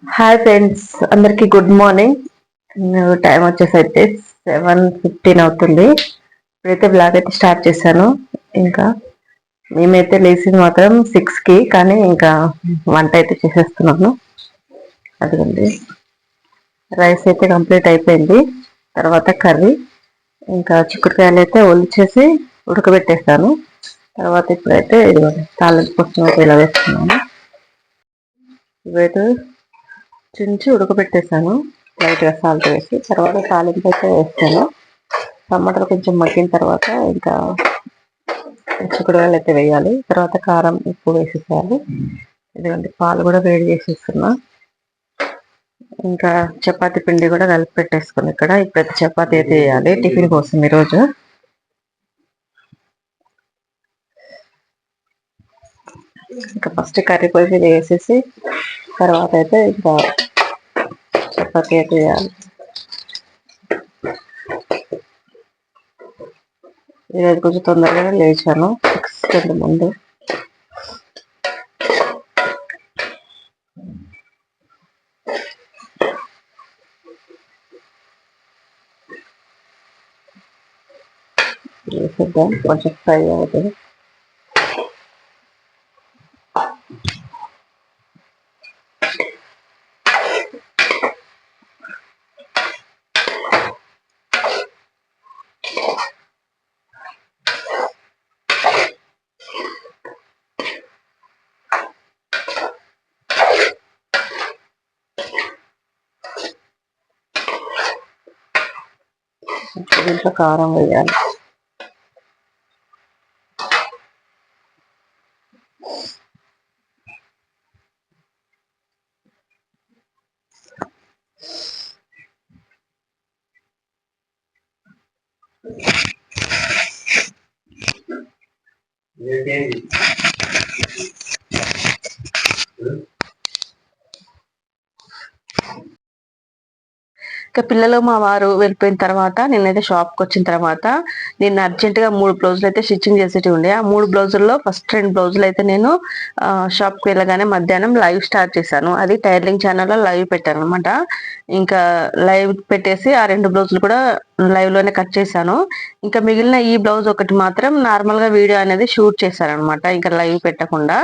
Hi friends అందరికి good morning time వచ్చేసి అయితే సెవెన్ ఫిఫ్టీన్ అవుతుంది. ఇప్పుడైతే బ్లాగ్ అయితే స్టార్ట్ చేశాను. ఇంకా మేమైతే లేచింది మాత్రం సిక్స్కి కానీ ఇంకా వంట అయితే చేసేస్తున్నాను. అదిగండి. రైస్ అయితే కంప్లీట్ అయిపోయింది. తర్వాత కర్రీ. ఇంకా చిక్కుడుకాయలు అయితే ఒలిచేసి ఉడకబెట్టేస్తాను. తర్వాత ఇప్పుడైతే ఇది తాలింపు కోసం అయితే ఇలా వేస్తున్నాను. ఇవైతే చించి ఉడకబెట్టేసాను. లైట్గా సాల్ట్ వేసి తర్వాత తాలింపు అయితే వేస్తాను. టమాటాలు కొంచెం మగ్గిన తర్వాత ఇంకా చిక్కుడుకాయలు అయితే వేయాలి. తర్వాత కారం ఉప్పు వేసేసేయాలి. ఇదిగోండి పాలు కూడా వేడి చేసేస్తున్నా. ఇంకా చపాతి పిండి కూడా కలిపి పెట్టేసుకుని ఇక్కడ. ఇప్పుడు చపాతి అయితే వేయాలి టిఫిన్ కోసం ఈరోజు. ఇంకా ఫస్ట్ కర్రీ పొయ్యి వేసేసి తర్వాత అయితే ఇంకా చపాతీ అయితే వేయాలి ఈరోజు కొంచెం తొందరగా లేచాను సిక్స్ కంటే ముందు వేసేద్దాం కొంచెం ఫ్రై అవుతుంది దీంట్లో కారం వేయాలి ఇక పిల్లలు మా వారు వెళ్ళిపోయిన తర్వాత నేనైతే షాప్కి వచ్చిన తర్వాత నేను అర్జెంటుగా మూడు బ్లౌజులు అయితే స్టిచ్చింగ్ చేసేటి ఉండే. ఆ మూడు బ్లౌజుల్లో ఫస్ట్ రెండు బ్లౌజులు అయితే నేను షాప్కి వెళ్ళగానే మధ్యాహ్నం లైవ్ స్టార్ట్ చేశాను. అది టైలరింగ్ ఛానల్లో లైవ్ పెట్టాను అనమాట ఇంకా లైవ్ పెట్టేసి ఆ రెండు బ్లౌజులు కూడా లైవ్లోనే కట్ చేశాను. ఇంకా మిగిలిన ఈ బ్లౌజ్ ఒకటి మాత్రం నార్మల్గా వీడియో అనేది షూట్ చేశాను అనమాట ఇంకా లైవ్ పెట్టకుండా.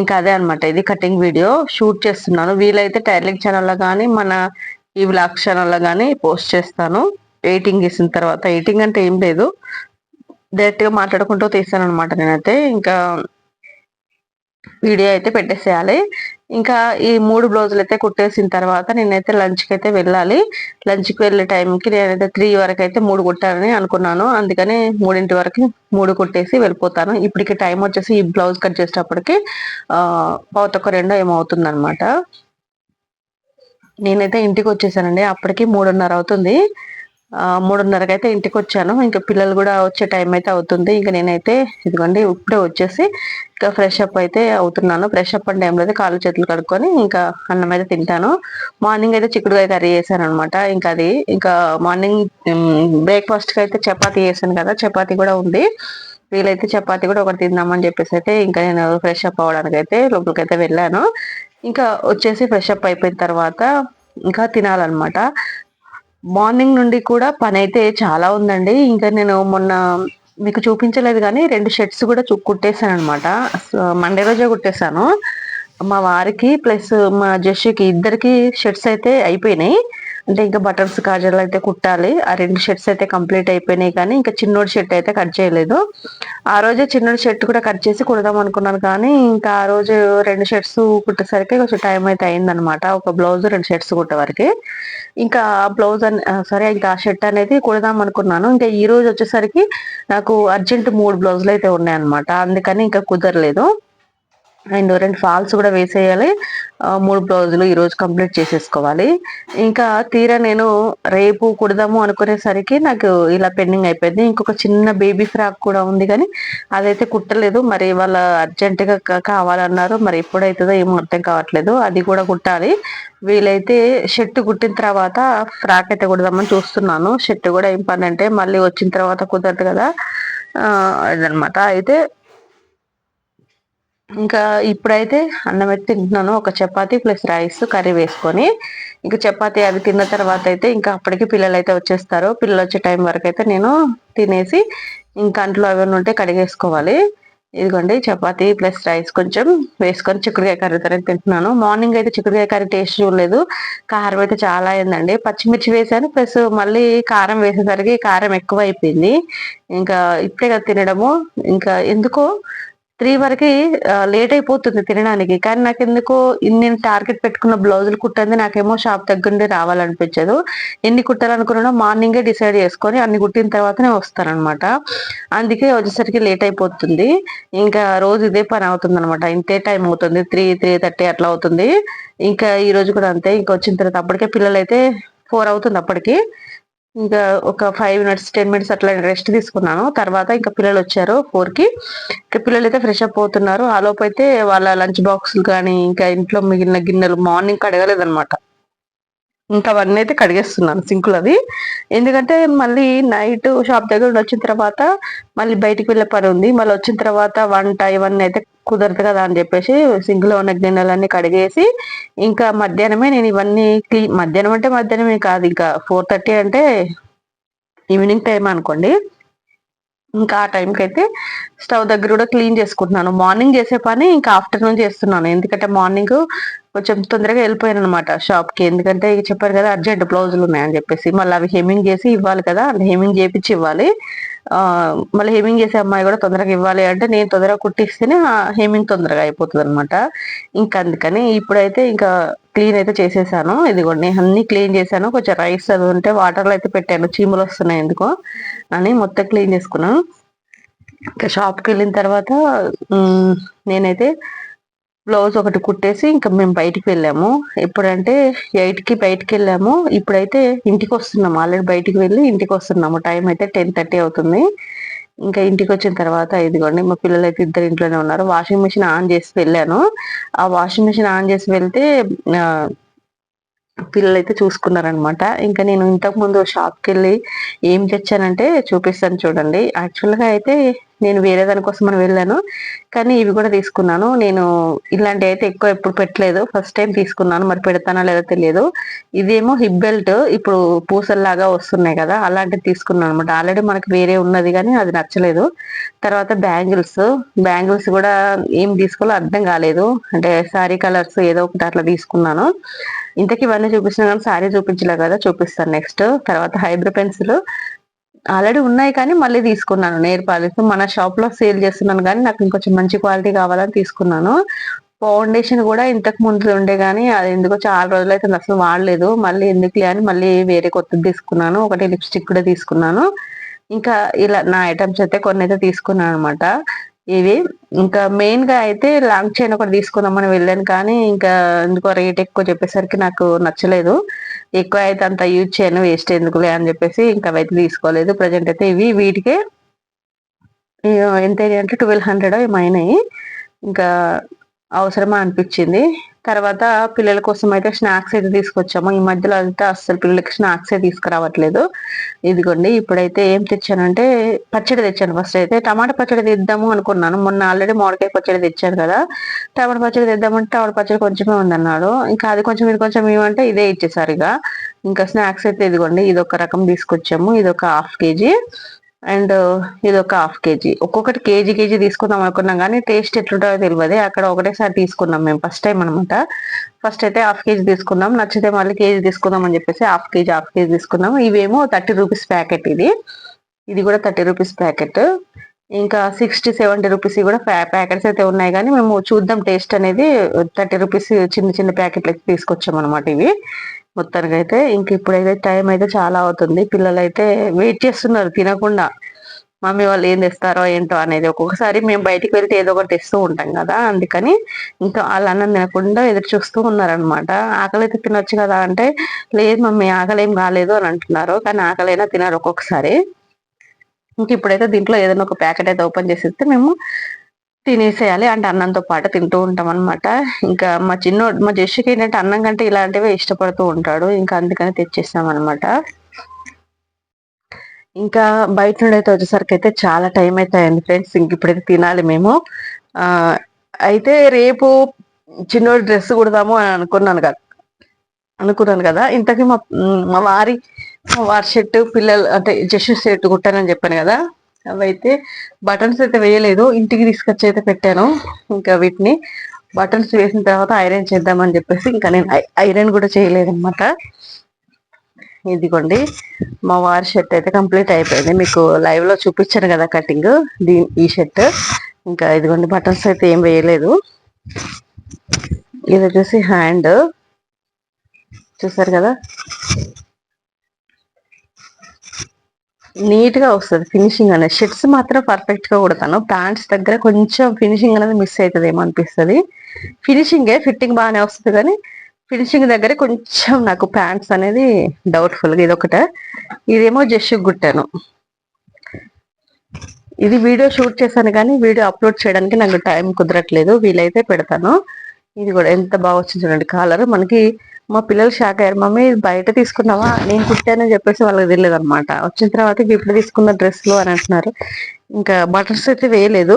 ఇంకా అదే అనమాట ఇది కటింగ్ వీడియో షూట్ చేస్తున్నాను. వీలైతే టైలరింగ్ ఛానల్లో కానీ మన ఈ బ్లాగ్ ఛానల్లో కానీ పోస్ట్ చేస్తాను. ఎయిటింగ్ చేసిన తర్వాత ఎయిటింగ్ అంటే ఏం లేదు. డైరెక్ట్గా మాట్లాడుకుంటూ తీస్తాను అనమాట నేనైతే. ఇంకా వీడియో అయితే పెట్టేసేయాలి. ఇంకా ఈ మూడు బ్లౌజులు అయితే కుట్టేసిన తర్వాత నేనైతే లంచ్కి అయితే వెళ్ళాలి. లంచ్కి వెళ్ళే టైంకి నేనైతే త్రీ వరకు అయితే మూడు కుట్టాలని అనుకున్నాను. అందుకని మూడింటి వరకు మూడు కుట్టేసి వెళ్ళిపోతాను. ఇప్పటికి టైం వచ్చేసి ఈ బ్లౌజ్ కట్ చేసేటప్పటికి పావుతొక్క రెండో ఏమవుతుంది అనమాట నేనైతే ఇంటికి వచ్చేసానండి అప్పటికి మూడున్నర అవుతుంది. మూడున్నరకి అయితే ఇంటికి వచ్చాను ఇంకా పిల్లలు కూడా వచ్చే టైం అయితే అవుతుంది. ఇంకా నేనైతే ఇదిగోండి ఇప్పుడే వచ్చేసి ఇంకా ఫ్రెష్ అప్ అయితే అవుతున్నాను. ఫ్రెష్ అప్ అనే టైంలో అయితే కాళ్ళు చేతులు కడుక్కొని ఇంకా అన్నం అయితే తింటాను. మార్నింగ్ అయితే చిక్కుడుగా కర్రీ చేశాను అనమాట ఇంకా అది ఇంకా మార్నింగ్ బ్రేక్ఫాస్ట్కి అయితే చపాతీ చేశాను కదా చపాతీ కూడా ఉంది. వీలైతే చపాతీ కూడా ఒకటి తిందామని చెప్పేసి అయితే ఇంకా నేను ఫ్రెష్ అప్ అవ్వడానికి అయితే లోపలికి అయితే వెళ్ళాను. ఇంకా వచ్చేసి ఫ్రెష్ అప్ అయిపోయిన తర్వాత ఇంకా తినాలన్నమాట. మార్నింగ్ నుండి కూడా పని అయితే చాలా ఉందండి. ఇంకా నేను మొన్న మీకు చూపించలేదు కానీ రెండు షర్ట్స్ కూడా కుట్టేశాను అనమాట మండే రోజే కుట్టేశాను. మా వారికి ప్లస్ మా జస్సుకి ఇద్దరికి షర్ట్స్ అయితే అయిపోయినాయి. అంటే ఇంకా బటన్స్ కాజల్ అయితే కుట్టాలి. ఆ రెండు షర్ట్స్ అయితే కంప్లీట్ అయిపోయినాయి కానీ ఇంకా చిన్నోడి షర్ట్ అయితే కట్ చేయలేదు. ఆ రోజే చిన్నోడి షర్ట్ కూడా కట్ చేసి కుడదాం అనుకున్నాను కానీ ఇంకా ఆ రోజు రెండు షర్ట్స్ కుట్టేసరికి కొంచెం టైం అయితే అయిందనమాట ఒక బ్లౌజ్ రెండు షర్ట్స్ కుట్టేవరకు ఇంకా ఆ బ్లౌజ్ సరే ఇంకా ఆ షర్ట్ అనేది కుడదాం అనుకున్నాను. ఇంకా ఈ రోజు వచ్చేసరికి నాకు అర్జెంట్ మూడు బ్లౌజులు అయితే ఉన్నాయన్నమాట. అందుకని ఇంకా కుదరలేదు. అండ్ రెండు ఫాల్స్ కూడా వేసేయాలి. మూడు బ్లౌజులు ఈరోజు కంప్లీట్ చేసేసుకోవాలి. ఇంకా తీరా నేను రేపు కుడదాము అనుకునేసరికి నాకు ఇలా పెండింగ్ అయిపోయింది. ఇంకొక చిన్న బేబీ ఫ్రాక్ కూడా ఉంది కానీ అదైతే కుట్టలేదు. మరి వాళ్ళ అర్జెంటుగా కావాలన్నారు. మరి ఎప్పుడైతుందో ఏమో అర్థం కావట్లేదు. అది కూడా కుట్టాలి. వీలైతే షర్ట్ కుట్టిన తర్వాత ఫ్రాక్ అయితే కుడదామని చూస్తున్నాను. షర్ట్ కూడా ఏం పని అంటే మళ్ళీ వచ్చిన తర్వాత కుదరదు కదా. అదనమాట. అయితే ఇంకా ఇప్పుడైతే అన్నం అయితే తింటున్నాను. ఒక చపాతి ప్లస్ రైస్ కర్రీ వేసుకొని. ఇంకా చపాతి అది తిన్న తర్వాత అయితే ఇంకా అప్పటికి పిల్లలు అయితే వచ్చేస్తారు. పిల్లలు వచ్చే టైం వరకు అయితే నేను తినేసి ఇంకా అంట్లో అవన్నీ ఉంటే కడిగేసుకోవాలి. ఇదిగోండి చపాతి ప్లస్ రైస్ కొంచెం వేసుకొని చిక్కుడుకాయ కర్రీతో తింటున్నాను. మార్నింగ్ అయితే చిక్కుడుకాయ కర్రీ టేస్ట్ చూడలేదు. కారం అయితే చాలా అయిందండి. పచ్చిమిర్చి వేసాను ప్లస్ మళ్ళీ కారం వేసేసరికి కారం ఎక్కువ అయిపోయింది ఇంకా ఇప్పుడే కదా తినడము. ఇంకా ఎందుకో త్రీ వరకు లేట్ అయిపోతుంది తినడానికి. కానీ నాకు ఎందుకో నేను టార్గెట్ పెట్టుకున్న బ్లౌజులు కుట్టంది నాకేమో షాప్ దగ్గర రావాలనిపించదు. ఎన్ని కుట్టాలనుకున్నా మార్నింగే డిసైడ్ చేసుకొని అన్ని కుట్టిన తర్వాతనే వస్తానమాట అందుకే వచ్చేసరికి లేట్ అయిపోతుంది. ఇంకా రోజు ఇదే పని అవుతుంది అనమాట ఇంతే టైం అవుతుంది. త్రీ త్రీ థర్టీ అట్లా అవుతుంది. ఇంకా ఈ రోజు కూడా అంతే. ఇంకా వచ్చిన తర్వాత అప్పటికే పిల్లలు అయితే ఫోర్ అవుతుంది అప్పటికి. ఇంకా ఒక ఫైవ్ మినిట్స్ టెన్ మినిట్స్ అట్లా రెస్ట్ తీసుకున్నాను. తర్వాత ఇంకా పిల్లలు వచ్చారు ఫోర్కి. ఇంకా పిల్లలు అయితే ఫ్రెష్ అప్ అవుతున్నారు. ఆ లోపు అయితే వాళ్ళ లంచ్ బాక్సులు కానీ ఇంకా ఇంట్లో మిగిలిన గిన్నెలు మార్నింగ్ కడగలేదనమాట ఇంకా అవన్నీ అయితే కడిగేస్తున్నాను సింకులు అది ఎందుకంటే మళ్ళీ నైట్ షాప్ దగ్గర వచ్చిన తర్వాత మళ్ళీ బయటికి వెళ్ళే పని ఉంది. మళ్ళీ వచ్చిన తర్వాత వంట ఇవన్నీ అయితే కుదరదు కదా అని చెప్పేసి సింకులో ఉన్న గిన్నెలన్నీ కడిగేసి ఇంకా మధ్యాహ్నమే నేను ఇవన్నీ క్లీన్ మధ్యాహ్నం అంటే మధ్యాహ్నమే కాదు ఇంకా ఫోర్ థర్టీ అంటే ఈవినింగ్ టైం అనుకోండి. ఇంకా ఆ టైంకి అయితే స్టవ్ దగ్గర కూడా క్లీన్ చేసుకుంటున్నాను. మార్నింగ్ చేసే పని ఇంకా ఆఫ్టర్నూన్ చేస్తున్నాను. ఎందుకంటే మార్నింగ్ కొంచెం తొందరగా వెళ్ళిపోయాను అనమాట షాప్కి. ఎందుకంటే చెప్పారు కదా అర్జెంట్ బ్లౌజులు ఉన్నాయని చెప్పేసి. మళ్ళీ అవి హెమింగ్ చేసి ఇవ్వాలి కదా హెమింగ్ చేపించి ఇవ్వాలి. మళ్ళీ హెమింగ్ చేసే అమ్మాయి కూడా తొందరగా ఇవ్వాలి అంటే నేను తొందరగా కుట్టిస్తేనే హెమింగ్ తొందరగా అయిపోతుంది అనమాట ఇంకా అందుకని ఇప్పుడైతే ఇంకా క్లీన్ అయితే చేసేసాను. ఇదిగోండి అన్ని క్లీన్ చేశాను. కొంచెం రైస్ అది ఉంటే వాటర్లో అయితే పెట్టాను. చీమలు వస్తున్నాయి ఎందుకో అని మొత్తం క్లీన్ చేసుకున్నాను. ఇంకా షాప్కి వెళ్ళిన తర్వాత నేనైతే బ్లౌజ్ ఒకటి కుట్టేసి ఇంకా మేము బయటికి వెళ్ళాము. ఎప్పుడంటే ఎయిట్కి బయటికి వెళ్ళాము. ఇప్పుడైతే ఇంటికి వస్తున్నాము. ఆల్రెడీ బయటికి వెళ్ళి ఇంటికి వస్తున్నాము. టైం అయితే టెన్ థర్టీ అవుతుంది. ఇంకా ఇంటికి వచ్చిన తర్వాత ఇదిగోండి మా పిల్లలు అయితే ఇద్దరు ఇంట్లోనే ఉన్నారు. వాషింగ్ మిషన్ ఆన్ చేసి వెళ్ళాను. ఆ వాషింగ్ మిషన్ ఆన్ చేసి వెళ్తే పిల్లలు అయితే చూసుకున్నారనమాట ఇంకా నేను ఇంతకు ముందు షాప్కి వెళ్ళి ఏం తెచ్చానంటే చూపిస్తాను చూడండి. యాక్చువల్గా అయితే నేను వేరే దానికోసం అని వెళ్ళాను. కానీ ఇవి కూడా తీసుకున్నాను. నేను ఇలాంటి అయితే ఎక్కువ ఎప్పుడు పెట్టలేదు. ఫస్ట్ టైం తీసుకున్నాను. మరి పెడతానా లేదో తెలియదు. ఇదేమో హిప్ బెల్ట్ ఇప్పుడు పూసల్లాగా వస్తున్నాయి కదా అలాంటివి తీసుకున్నాను అనమాట ఆల్రెడీ మనకి వేరే ఉన్నది కానీ అది నచ్చలేదు. తర్వాత బ్యాంగిల్స్. బ్యాంగిల్స్ కూడా ఏం తీసుకోవాలో అర్థం కాలేదు. అంటే శారీ కలర్స్ ఏదో ఒకటి అట్లా తీసుకున్నాను. ఇంతకి ఇవన్నీ చూపించిన కానీ శారీ చూపించలే కదా చూపిస్తాను నెక్స్ట్ తర్వాత హైబ్రో పెన్సిల్. ఆల్రెడీ ఉన్నాయి కానీ మళ్ళీ తీసుకున్నాను. నేర్ పాలిస్ మన షాప్లో సేల్ చేస్తున్నాను కానీ నాకు ఇంకొంచెం మంచి క్వాలిటీ కావాలని తీసుకున్నాను. ఫౌండేషన్ కూడా ఇంతకు ముందు ఉండే కానీ అది ఎందుకో చాలా రోజులు అయితే అసలు వాడలేదు. మళ్ళీ ఎందుకు అని మళ్ళీ వేరే కొత్తది తీసుకున్నాను. ఒకటి లిప్స్టిక్ కూడా తీసుకున్నాను. ఇంకా ఇలా నా ఐటమ్స్ అయితే కొన్ని అయితే తీసుకున్నాను అనమాట ఇవి ఇంకా మెయిన్గా అయితే లాంగ్ చైన్ ఒకటి తీసుకుందామని వెళ్ళాను కానీ ఇంకా ఎందుకో రేట్ ఎక్కువ చెప్పేసరికి నాకు నచ్చలేదు. ఎక్కువ అయితే అంత యూజ్ చేయను వేస్ట్ ఎందుకులే అని చెప్పేసి ఇంకా అవైతే తీసుకోలేదు. ప్రజెంట్ అయితే ఇవి వీటికే ఎంత అంటే ట్వెల్వ్ హండ్రెడ్ ఏమైనాయి ఇంకా అవసరమా అనిపించింది. తర్వాత పిల్లల కోసం అయితే స్నాక్స్ అయితే తీసుకొచ్చాము. ఈ మధ్యలో అయితే అస్సలు పిల్లలకి స్నాక్స్ తీసుకురావట్లేదు. ఇదిగోండి ఇప్పుడైతే ఏం తెచ్చానంటే పచ్చడి తెచ్చాను ఫస్ట్ అయితే. టమాటా పచ్చడి తెద్దాము అనుకున్నాను. మొన్న ఆల్రెడీ మామిడికాయ పచ్చడి తెచ్చాను కదా. టమాటా పచ్చడి తెద్దామంటే టమాటా పచ్చడి కొంచెమే ఉందన్నాడు. ఇంకా అది కొంచెం ఇది కొంచెం ఏమంటే ఇదే ఇచ్చేసారు ఇక. ఇంకా స్నాక్స్ అయితే ఇదిగోండి ఇది ఒక రకం తీసుకొచ్చాము. ఇది ఒక హాఫ్ కేజీ. అండ్ ఇది ఒక హాఫ్ కేజీ. ఒక్కొక్కటి కేజీ కేజీ తీసుకుందాం అనుకున్నాం కానీ టేస్ట్ ఎట్లుంటుందో తెలియదు అక్కడ ఒకటేసారి తీసుకున్నాం మేము ఫస్ట్ టైం అనమాట ఫస్ట్ అయితే హాఫ్ కేజీ తీసుకున్నాం. నచ్చితే మళ్ళీ కేజీ తీసుకుందాం అని చెప్పేసి హాఫ్ కేజీ హాఫ్ కేజీ తీసుకున్నాం. ఇవేమో థర్టీ రూపీస్ ప్యాకెట్ ఇది. ఇది కూడా థర్టీ రూపీస్ ప్యాకెట్. ఇంకా సిక్స్టీ సెవెంటీ రూపీస్ కూడా ప్యాకెట్స్ అయితే ఉన్నాయి కానీ మేము చూద్దాం టేస్ట్ అనేది. థర్టీ రూపీస్ చిన్న చిన్న ప్యాకెట్లు అయితే తీసుకొచ్చాం అనమాట ఇవి. మొత్తానికి అయితే ఇంక ఇప్పుడైతే టైం అయితే చాలా అవుతుంది. పిల్లలు అయితే వెయిట్ చేస్తున్నారు తినకుండా. మమ్మీ వాళ్ళు ఏం తెస్తారో ఏంటో అనేది ఒక్కొక్కసారి మేము బయటికి వెళ్తే ఏదో ఒకటి తెస్తూ ఉంటాం కదా అందుకని ఇంకా వాళ్ళ అన్నం తినకుండా ఎదురు చూస్తూ ఉన్నారనమాట ఆకలి అయితే తినొచ్చు కదా అంటే లేదు మమ్మీ ఆకలి ఏం కాలేదు అని అంటున్నారు కానీ ఆకలైనా తినరు ఒక్కొక్కసారి. ఇంక ఇప్పుడైతే దీంట్లో ఏదైనా ఒక ప్యాకెట్ అయితే ఓపెన్ చేసి మేము తినేసేయాలి. అంటే అన్నంతో పాటు తింటూ ఉంటాం అనమాట ఇంకా మా చిన్న మా జస్సుకి ఏంటంటే అన్నం కంటే ఇలాంటివే ఇష్టపడుతూ ఉంటాడు. ఇంకా అందుకని తెచ్చేస్తాం అనమాట ఇంకా బయట నుండి అయితే వచ్చేసరికి అయితే చాలా టైం అయితే అయింది ఫ్రెండ్స్. ఇంక ఇప్పుడైతే తినాలి మేము. అయితే రేపు చిన్నోడు డ్రెస్ కుడదాము అని అనుకున్నాను కదా. అనుకున్నాను కదా. ఇంతకీ మా మా వారి మా వారి షర్ట్ పిల్లలు అంటే జస్ట్ షర్ట్ కుట్టానని చెప్పాను కదా. అవైతే బటన్స్ అయితే వేయలేదు. ఇంటికి తీసుకొచ్చి అయితే పెట్టాను. ఇంకా వీటిని బటన్స్ వేసిన తర్వాత ఐరన్ చేద్దామని చెప్పేసి ఇంకా నేను ఐరన్ కూడా చేయలేదు అనమాట ఇదిగోండి. మా వారి షర్ట్ అయితే కంప్లీట్ అయిపోయింది. మీకు లైవ్లో చూపించాను కదా కటింగ్. దీని ఈ షర్ట్. ఇంకా ఇదిగోండి బటన్స్ అయితే ఏం వేయలేదు. ఇది వచ్చేసి హ్యాండ్. చూసారు కదా? నీట్గా వస్తుంది ఫినిషింగ్ అనేది. షర్ట్స్ మాత్రం పర్ఫెక్ట్గా కుడతాను. ప్యాంట్స్ దగ్గర కొంచెం ఫినిషింగ్ అనేది మిస్ అవుతుంది ఏమో అనిపిస్తుంది. ఫినిషింగే ఫిట్టింగ్ బాగానే వస్తుంది కానీ ఫినిషింగ్ దగ్గర కొంచెం నాకు ప్యాంట్స్ అనేది డౌట్ఫుల్ ఇది ఒకటే ఇదేమో జస్ట్ గుట్టాను ఇది వీడియో షూట్ చేశాను కానీ వీడియో అప్లోడ్ చేయడానికి నాకు టైం కుదరట్లేదు. వీలైతే పెడతాను. ఇది కూడా ఎంత బాగా వచ్చింది చూడండి కాలర్ మనకి మా పిల్లలు షాక్ అయ్యారు మమ్మీ బయట తీసుకున్నావా? నేను కుట్టానని చెప్పేసి వాళ్ళకి తెలియదు అనమాట వచ్చిన తర్వాత ఇప్పుడు తీసుకున్న డ్రెస్లు అని అంటున్నారు. ఇంకా బటన్స్ అయితే వేయలేదు.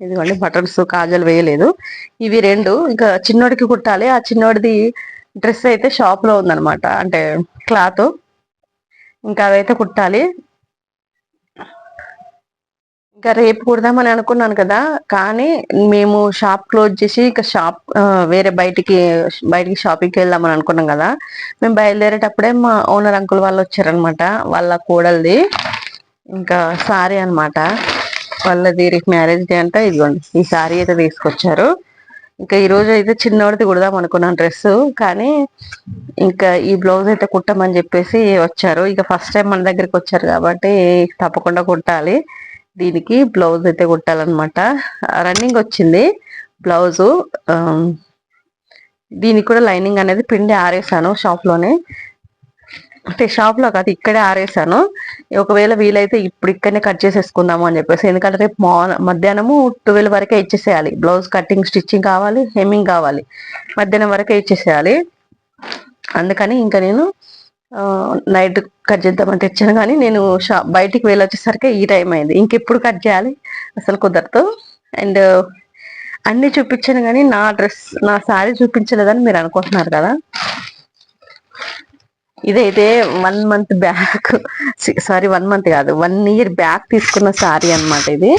ఇదిగోండి బటన్స్ కాజల్ వేయలేదు. ఇవి రెండు ఇంకా చిన్నోడికి కుట్టాలి ఆ చిన్నోడిది డ్రెస్ అయితే షాప్లో ఉందనమాట అంటే క్లాత్ ఇంకా అవైతే కుట్టాలి. ఇంకా రేపు కుడదామని అనుకున్నాను కదా కానీ మేము షాప్ క్లోజ్ చేసి ఇక షాప్ వేరే బయటికి బయటికి షాపింగ్కి వెళ్దామని అనుకున్నాం కదా మేము బయలుదేరేటప్పుడే మా ఓనర్ అంకుల్ వాళ్ళు వచ్చారనమాట వాళ్ళ కూడల్ది ఇంకా సారీ అనమాట వాళ్ళది రేపు మ్యారేజ్ డే అంటే ఇదిగోండి ఈ సారీ అయితే తీసుకొచ్చారు. ఇంకా ఈరోజు అయితే చిన్నోడిది కుడదాం అనుకున్నాను డ్రెస్ కానీ ఇంకా ఈ బ్లౌజ్ అయితే కుట్టమని చెప్పేసి వచ్చారు. ఇక ఫస్ట్ టైం మన దగ్గరికి వచ్చారు కాబట్టి తప్పకుండా కుట్టాలి. దీనికి బ్లౌజ్ అయితే కుట్టాలన్నమాట. రన్నింగ్ వచ్చింది. బ్లౌజు దీనికి కూడా లైనింగ్ అనేది పిండి ఆరేసాను షాప్లోనే. అంటే షాప్లో కాదు ఇక్కడే ఆరేసాను. ఒకవేళ వీలైతే ఇప్పుడు ఇక్కడనే కట్ చేసేసుకుందాము అని చెప్పేసి. ఎందుకంటే రేపు మధ్యాహ్నము ట్వెల్వ్ వరకే ఇచ్చేసేయాలి. బ్లౌజ్ కటింగ్ స్టిచ్చింగ్ కావాలి హెమ్మింగ్ కావాలి. మధ్యాహ్నం వరకే ఇచ్చేసేయాలి. అందుకని ఇంకా నేను నైట్ కట్ చేద్దామని తెచ్చాను కానీ నేను షా బయటికి వెళ్ళొచ్చేసరికి ఈ టైం అయింది. ఇంకెప్పుడు కట్ చేయాలి? అసలు కుదరదు. అండ్ అన్ని చూపించాను కానీ నా డ్రెస్ నా శారీ చూపించలేదని మీరు అనుకుంటున్నారు కదా? ఇదైతే one month back. Sorry one month కాదు. వన్ ఇయర్ బ్యాక్ తీసుకున్న శారీ అనమాట ఇది.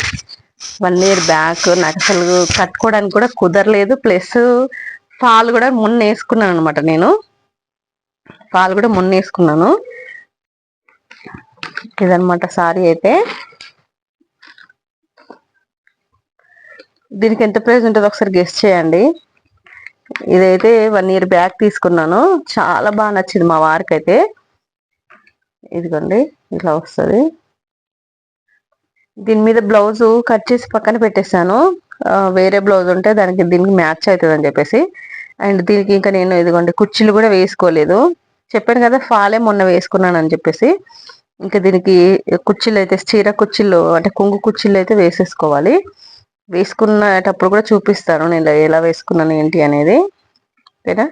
One year back. నాకు అసలు కట్టుకోవడానికి కూడా కుదరలేదు. ప్లస్ ఫాల్ కూడా మొన్న వేసుకున్నాను అనమాట నేను. పాలు కూడా మొన్న వేసుకున్నాను ఇదనమాట సారీ అయితే. దీనికి ఎంత ప్రైస్ ఉంటుందో ఒకసారి గెస్ట్ చేయండి. ఇదైతే వన్ ఇయర్ బ్యాక్ తీసుకున్నాను. చాలా బాగా నచ్చింది మా వారికి అయితే ఇదిగోండి ఇట్లా వస్తుంది. దీని మీద బ్లౌజు కట్ చేసి పక్కన పెట్టేశాను. వేరే బ్లౌజ్ ఉంటే దానికి దీనికి మ్యాచ్ అవుతుంది అని చెప్పేసి. అండ్ దీనికి ఇంకా నేను ఇదిగోండి కుర్చీలు కూడా వేసుకోలేదు. చెప్పాను కదా ఫాలే మొన్న వేసుకున్నాను అని చెప్పేసి. ఇంకా దీనికి కుర్చీలు అయితే చీర కుర్చీలు అంటే కుంగు కుర్చీలు అయితే వేసేసుకోవాలి. వేసుకున్నటప్పుడు కూడా చూపిస్తాను నేను ఎలా వేసుకున్నాను ఏంటి అనేది. ఓకేనా?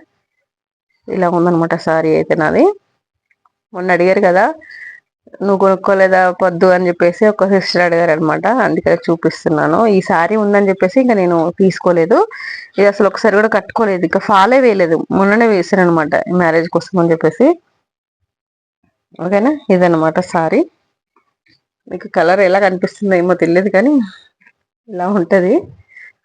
ఇలా ఉందనమాట సారీ అయితే నాది. మొన్న అడిగారు కదా నువ్వు కొనుక్కోలేదా పొద్దు అని చెప్పేసి ఒక సిస్టర్ అడిగారు అనమాట అందుకే చూపిస్తున్నాను. ఈ సారీ ఉందని చెప్పేసి ఇంకా నేను తీసుకోలేదు. ఇది అసలు ఒకసారి కూడా కట్టుకోలేదు. ఇంకా ఫాలో వేయలేదు. మొన్ననే వేసాను అనమాట మ్యారేజ్ కోసం అని చెప్పేసి. ఓకేనా? ఇదనమాట సారీ మీకు కలర్ ఎలా కనిపిస్తుందో ఏమో తెలియదు కానీ ఇలా ఉంటుంది.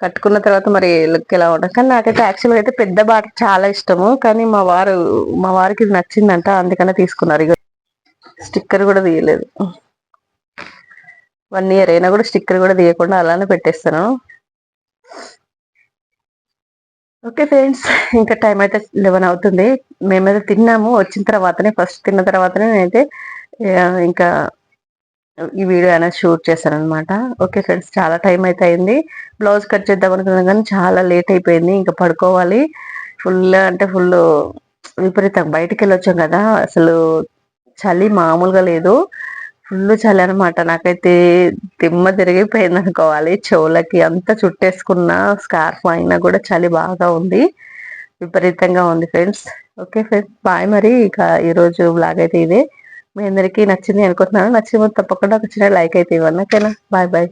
కట్టుకున్న తర్వాత మరి లుక్ ఎలా ఉంటుంది? కానీ నాకైతే యాక్చువల్గా అయితే పెద్ద బాట చాలా ఇష్టము. కానీ మా వారు మా వారికి ఇది నచ్చిందంట. అందుకనే తీసుకున్నారు. ఇక స్టిక్కర్ కూడా తీయలేదు. వన్ ఇయర్ అయినా కూడా స్టిక్కర్ కూడా తీయకుండా అలానే పెట్టేస్తాను. ఓకే ఫ్రెండ్స్ ఇంకా టైం అయితే లెవెన్ అవుతుంది. మేమైతే తిన్నాము వచ్చిన తర్వాతనే ఫస్ట్ తిన్న తర్వాతనే నేనైతే ఇంకా ఈ వీడియో అనేది షూట్ చేశాను అనమాట ఓకే ఫ్రెండ్స్ చాలా టైం అయితే అయింది. బ్లౌజ్ కట్ చేద్దాం అనుకున్నాను కానీ చాలా లేట్ అయిపోయింది ఇంకా పడుకోవాలి. ఫుల్ అంటే ఫుల్ విపరీతం. బయటికి వెళ్ళొచ్చాం కదా అసలు చలి మామూలుగా లేదు. ఫుల్ చలి అనమాట నాకైతే తిమ్మ తిరిగిపోయింది అనుకోవాలి. చెవులకి అంతా చుట్టేసుకున్న స్కార్ఫ్ అయినా కూడా చలి బాగా ఉంది. విపరీతంగా ఉంది ఫ్రెండ్స్. ఓకే ఫ్రెండ్స్ బాయ్ మరి. ఇక ఈరోజు బ్లాగ్ అయితే ఇదే. మీ అందరికీ నచ్చింది అనుకుంటున్నాను. నచ్చిన తప్పకుండా ఒక చిన్న లైక్ అయితే ఇవ్వండి. ఓకేనా? Bye bye.